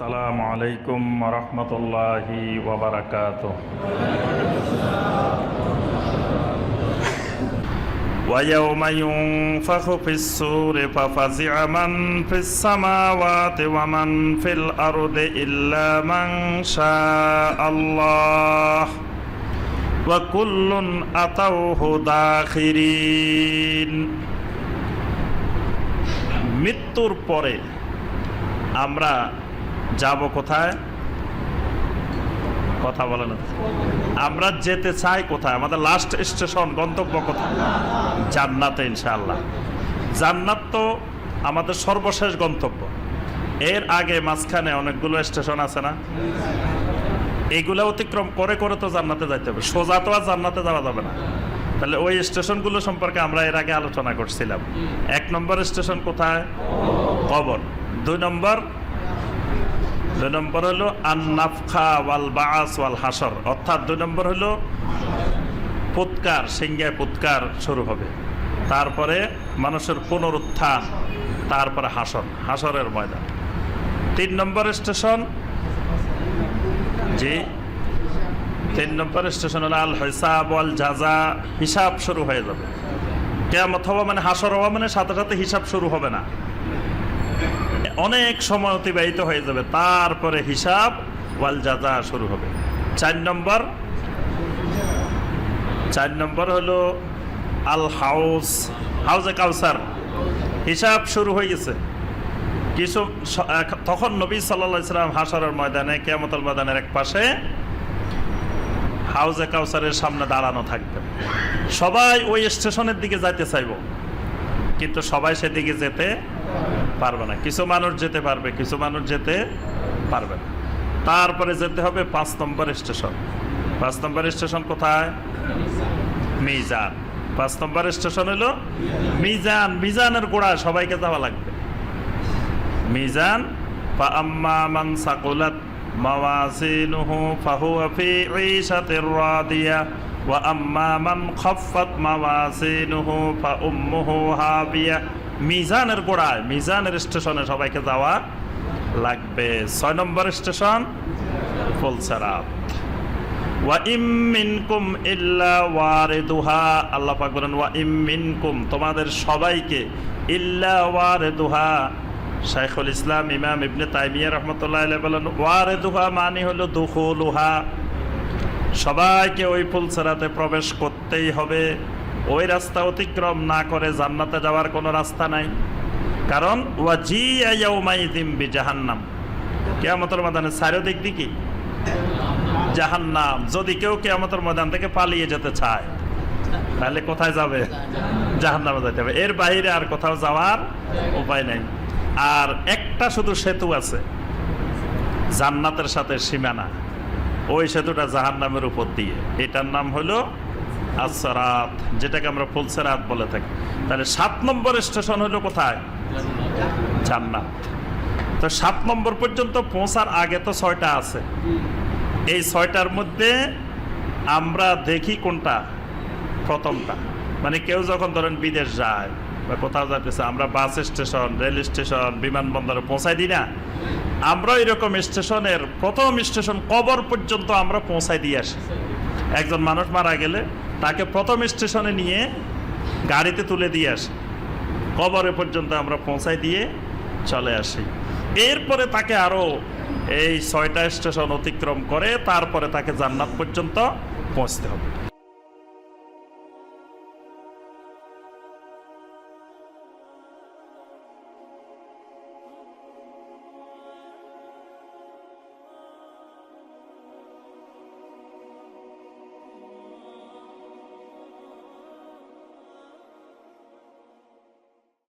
আসসালামু আলাইকুম রহমতুল্লাহি ওবরাকাত ويوم ينفخ في السور ففزع من في السماوات ومن في الأرض إلا من شاء الله وكل أتوه داخرين মৃত্যুর পরে আমরা যাব কোথায়? কথা বলে না। আমরা যেতে চাই কোথায়? আমাদের লাস্ট স্টেশন গন্তব্য কোথায়? জান্নাতে ইনশাআল্লাহ। জান্নাত তো আমাদের সর্বশেষ গন্তব্য। এর আগে মাঝখানে অনেকগুলো স্টেশন আছে না? এইগুলো অতিক্রম করে করে তো জান্নাতে যাইতে হবে। সোজা তো আর জান্নাতে যাওয়া যাবে না। তাহলে ওই স্টেশনগুলো সম্পর্কে আমরা এর আগে আলোচনা করছিলাম। এক নম্বর স্টেশন কোথায়? কবর। দুই নম্বর দুই নম্বর হলো আন্নাফখা ওয়াল বাস ওয়াল হাসর অর্থাৎ দুই নম্বর হলো পুৎকার, সিংহায় পুৎকার শুরু হবে। তারপরে মানুষের পুনরুত্থান, তারপরে হাসর হাসরের ময়দান। তিন নম্বর স্টেশন জি। তিন নম্বর স্টেশন হলো আল হিসাব ওয়াল জাজা হিসাব শুরু হয়ে যাবে। কেমত হওয়া মানে হাসর হওয়া মানে সাথে সাথে হিসাব শুরু হবে না। অনেক সময় অতিবাহিত হয়ে যাবে। তারপরে হিসাব ওয়াল জাজা শুরু হবে। চার নম্বর চার নম্বর হলো আল হাউস হাউজে কাউসার। হিসাব শুরু হয়ে গেছে। কিছু তখন নবী সাল্লা ইসলাম হাসরের ময়দানে, কেয়ামতল ময়দানের এক পাশে হাউজে কাউসারের সামনে দাঁড়ানো থাকবে। সবাই ওই স্টেশনের দিকে যাইতে চাইব। কিন্তু সবাই সেদিকে যেতে পারবে না। কিছু মানুষ যেতে পারবে, কিছু মানুষ যেতে পারবে না। তারপরে যেতে হবে পাঁচ নম্বর স্টেশন। পাঁচ নম্বর স্টেশন কোথায়? মিজান। পাঁচ নম্বর স্টেশন হলো মিজান। মিজানের গোড়া সবাইকে যাওয়া লাগবে। মিজান আম্মা আম্মা মান ফা মিজানের গোড়ায়, মিজানের স্টেশনে সবাইকে যাওয়া লাগবে। ছয় নম্বর স্টেশন, ফুলসারাত। ওয়া ইল্লা বলেন, ওয়া তোমাদের সবাইকে ইল্লা ইসলাম ইমাম বলেন মানে সবাইকে ওই ফুলসেরাতে প্রবেশ করতেই হবে। ওই রাস্তা অতিক্রম না করে জান্নাতে যাওয়ার কোনো রাস্তা নাই। কারণ জাহান্নাম কিয়ামতের মাদানে চারিদিক দিকে জাহান্নাম। যদি কেউ কেয়ামতের ময়দান থেকে পালিয়ে যেতে চায়, তাহলে কোথায় যাবে? জাহান্নামে যেতে হবে। এর বাইরে আর কোথাও যাওয়ার উপায় নেই। আর একটা শুধু সেতু আছে, জান্নাতের সাথে সীমানা। ওই সেতুটা জাহান্নামের উপর দিয়ে। এটার নাম হলো আসরাত যেটাকে আমরা ফুলসেরাত বলে থাকি। তাহলে সাত নম্বর স্টেশন হলো কোথায়? জান্নাত। তো সাত নম্বর পর্যন্ত পৌঁছার আগে তো ছয়টা আছে। এই ছয়টার মধ্যে আমরা দেখি কোনটা? প্রথমটা। মানে কেউ যখন ধরেন বিদেশ যায় বা কোথাও যাইতেছে, আমরা বাস স্টেশন, রেল স্টেশন, বিমানবন্দরে পৌঁছাই দিই না। আমরা এরকম স্টেশনের প্রথম স্টেশন কবর পর্যন্ত আমরা পৌঁছাই দিয়ে আসি। একজন মানুষ মারা গেলে তাকে প্রথম স্টেশনে নিয়ে গাড়িতে তুলে দিয়ে আসি। কবরে পর্যন্ত আমরা পৌঁছাই দিয়ে চলে আসি। এরপরে তাকে আরও এই ছয়টা স্টেশন অতিক্রম করে তারপরে তাকে জান্নাত পর্যন্ত পৌঁছতে হবে।